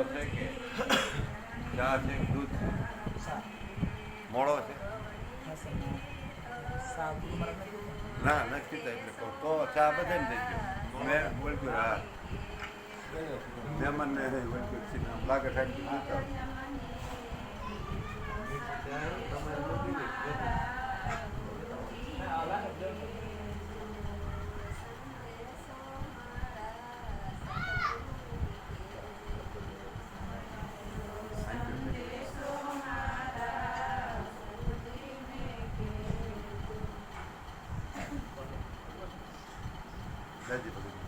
ચાલો છે કે ચા છે દૂધ છે? મોડો છે? ના, નક્કી થાય એટલે તો ચા બધાને દઈ ગયો. મેં બોલ ગયો હા. મેં મને બોલ લાગે ઠાક 大丈夫。